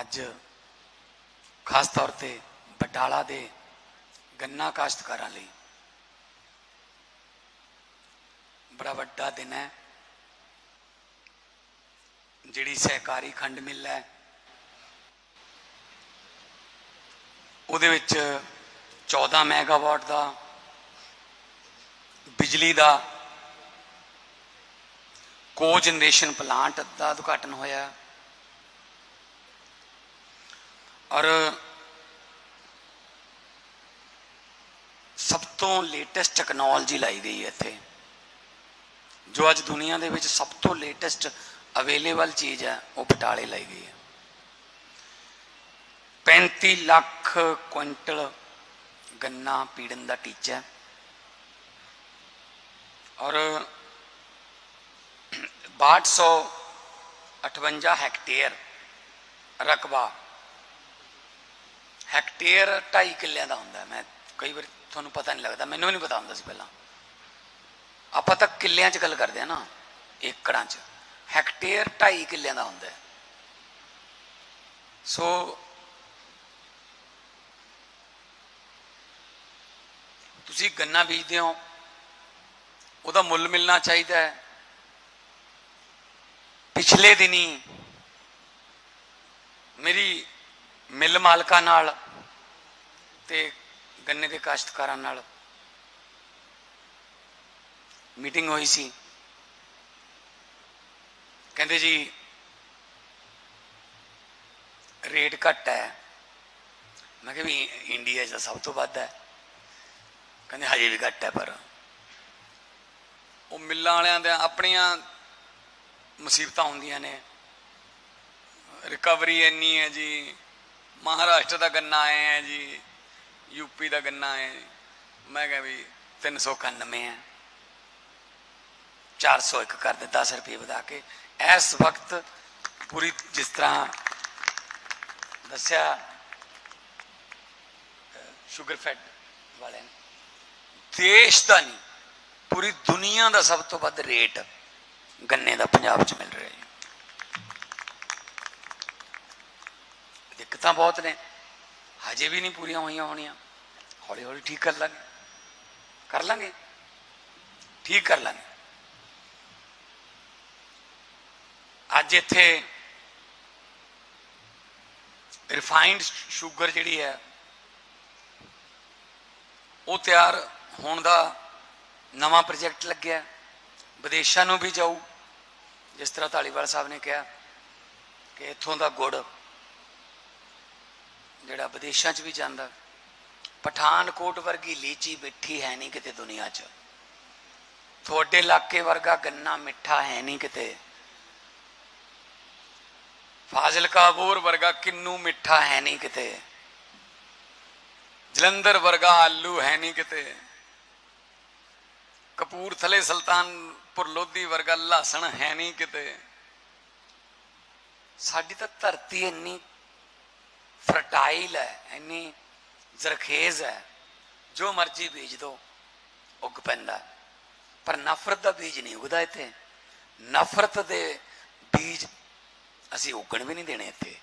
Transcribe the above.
ਅੱਜ ਖਾਸ ਤੌਰ ਤੇ ਬਟਾਲਾ ਦੇ ਗੰਨਾ ਕਾਸ਼ਤਕਾਰਾਂ ਲਈ ਬੜਾ ਵੱਡਾ ਦਿਨ ਹੈ। ਜਿਹੜੀ ਸਹਿਕਾਰੀ ਖੰਡ ਮਿੱਲ ਹੈ, ਉਹਦੇ ਵਿੱਚ 14 ਮੈਗਾਵਾਟ ਦਾ, ਬਿਜਲੀ ਦਾ, ਕੋ ਜਨਰੇਸ਼ਨ ਪਲਾਂਟ ਦਾ ਉਦਘਾਟਨ ਹੋਇਆ। ਔਰ ਸਭ ਤੋਂ ਲੇਟੈਸਟ ਟੈਕਨੋਲੋਜੀ ਲਾਈ ਗਈ ਹੈ ਇੱਥੇ, ਜੋ ਅੱਜ ਦੁਨੀਆ ਦੇ ਵਿੱਚ ਸਭ ਤੋਂ ਲੇਟੈਸਟ ਅਵੇਲੇਬਲ ਚੀਜ਼ ਹੈ, ਉਹ ਬਟਾਲੇ ਲਾਈ ਗਈ ਹੈ। 35 ਲੱਖ ਕੁਇੰਟਲ ਗੰਨਾ ਪੀੜਨ ਦਾ ਟੀਚਾ ਹੈ। ਔਰ 6258 ਹੈਕਟੇਅਰ ਰਕਬਾ ਹੈਕਟੇਅਰ 2.5 ਕਿੱਲਿਆਂ ਦਾ ਹੁੰਦਾ ਮੈਂ ਕਈ ਵਾਰ ਤੁਹਾਨੂੰ ਪਤਾ ਨਹੀਂ ਲੱਗਦਾ, ਮੈਨੂੰ ਵੀ ਨਹੀਂ ਪਤਾ ਹੁੰਦਾ ਸੀ ਪਹਿਲਾਂ। ਆਪਾਂ ਤਾਂ ਕਿੱਲਿਆਂ 'ਚ ਗੱਲ ਕਰਦੇ ਆ ਨਾ, ਏਕੜਾਂ 'ਚ। ਹੈਕਟੇਅਰ 2.5 ਕਿੱਲਿਆਂ ਦਾ ਹੁੰਦਾ ਸੋ ਤੁਸੀਂ ਗੰਨਾ ਬੀਜਦੇ ਹੋ, ਉਹਦਾ ਮੁੱਲ ਮਿਲਣਾ ਚਾਹੀਦਾ ਹੈ। ਪਿਛਲੇ ਦਿਨੀ ਮੇਰੀ ਮਿੱਲ ਮਾਲਕਾਂ ਨਾਲ ਤੇ ਗੰਨੇ ਦੇ ਕਾਸ਼ਤਕਾਰਾਂ ਨਾਲ ਮੀਟਿੰਗ ਹੋਈ ਸੀ। ਕਹਿੰਦੇ ਜੀ, ਰੇਟ ਘੱਟ ਹੈ। ਮੈਂ ਕਿਹਾ ਵੀ ਇੰਡੀਆ 'ਚ ਤਾਂ ਸਭ ਤੋਂ ਵੱਧ ਹੈ। ਕਹਿੰਦੇ ਹਜੇ ਵੀ ਘੱਟ ਹੈ ਪਰ। ਉਹ ਮਿੱਲਾਂ ਵਾਲਿਆਂ ਦੇ ਆਪਣੀਆਂ ਮੁਸੀਬਤਾਂ ਹੁੰਦੀਆਂ ਨੇ। ਰਿਕਵਰੀ ਇੰਨੀ ਹੈ ਜੀ। ਮਹਾਰਾਸ਼ਟਰ ਦਾ ਗੰਨਾ ਆਏ ਹੈ ਜੀ। ਯੂਪੀ ਦਾ ਗੰਨਾ ਹੈ। ਮੈਂ ਕਿਹਾ ਵੀ 391 ਹੈ। 401 ਕਰ ਦੇ 10 ਰੁਪਏ ਵਧਾ ਕੇ। ਇਸ ਵਕਤ ਪੂਰੀ ਜਿਸ ਤਰ੍ਹਾਂ ਦੱਸਿਆ ਸ਼ੂਗਰ ਫੈਟ ਵਾਲਿਆਂ ਨੇ, ਦੇਸ਼ ਦਾ ਨਹੀਂ, ਪੂਰੀ ਦੁਨੀਆ ਦਾ ਸਭ ਤੋਂ ਵੱਧ ਰੇਟ ਗੰਨੇ ਦਾ ਪੰਜਾਬ 'ਚ ਮਿਲ ਰਿਹਾ ਹੈ। ਦਿੱਕਤਾਂ ਬਹੁਤ ਨੇ। ਹਜੇ ਵੀ ਨਹੀਂ ਪੂਰੀਆਂ ਹੋਈਆਂ ਹੋਣੀਆਂ। ਹੌਲੀ ਹੌਲੀ ਠੀਕ ਕਰ ਲਾਂਗੇ। ਕਰ ਲਾਂਗੇ? ਠੀਕ ਕਰ ਲਾਂਗੇ। ਅੱਜ ਇੱਥੇ ਰਿਫਾਈਨਡ ਸ਼ੂਗਰ ਜਿਹੜੀ ਹੈ, ਉਹ ਤਿਆਰ ਹੋਣ ਦਾ ਨਵਾਂ ਪ੍ਰੋਜੈਕਟ ਲੱਗਿਆ। ਵਿਦੇਸ਼ਾਂ ਨੂੰ ਵੀ ਜਾਊ। ਜਿਸ ਤਰ੍ਹਾਂ ਧਾਲੀਵਾਲ ਸਾਹਿਬ ਨੇ ਕਿਹਾ ਕਿ ਇੱਥੋਂ ਦਾ ਗੁੜ ਜਿਹੜਾ ਵਿਦੇਸ਼ਾਂ 'ਚ ਵੀ ਜਾਂਦਾ, ਪਠਾਨਕੋਟ ਵਰਗੀ ਲੀਚੀ ਮਿੱਠੀ ਹੈ ਨਹੀਂ ਕਿਤੇ ਦੁਨੀਆ 'ਚ। ਤੁਹਾਡੇ ਇਲਾਕੇ ਵਰਗਾ ਗੰਨਾ ਮਿੱਠਾ ਹੈ ਨਹੀਂ ਕਿਤੇ। ਫਾਜ਼ਿਲਕਾ ਬੋਰ ਵਰਗਾ ਕਿੰਨੂ ਮਿੱਠਾ ਹੈ ਨਹੀਂ ਕਿਤੇ। ਜਲੰਧਰ ਵਰਗਾ ਆਲੂ ਹੈ ਨਹੀਂ ਕਿਤੇ। ਕਪੂਰਥਲੇ ਸੁਲਤਾਨਪੁਰ ਲੋਧੀ ਵਰਗਾ ਲਾਸਣ ਹੈ ਨਹੀਂ ਕਿਤੇ। ਸਾਡੀ ਤਾਂ ਧਰਤੀ ਇੰਨੀ ਫਰਟਾਈਲ ਹੈ, ਇੰਨੀ ਜ਼ਰਖੇਜ਼ ਹੈ, ਜੋ ਮਰਜ਼ੀ ਬੀਜ ਦੋ, ਉੱਗ ਪੈਂਦਾ ਪਰ ਨਫ਼ਰਤ ਦਾ ਬੀਜ ਨਹੀਂ ਉਗਦਾ ਇੱਥੇ। ਨਫ਼ਰਤ ਦੇ ਬੀਜ ਅਸੀਂ ਉੱਗਣ ਵੀ ਨਹੀਂ ਦੇਣੇ ਇੱਥੇ।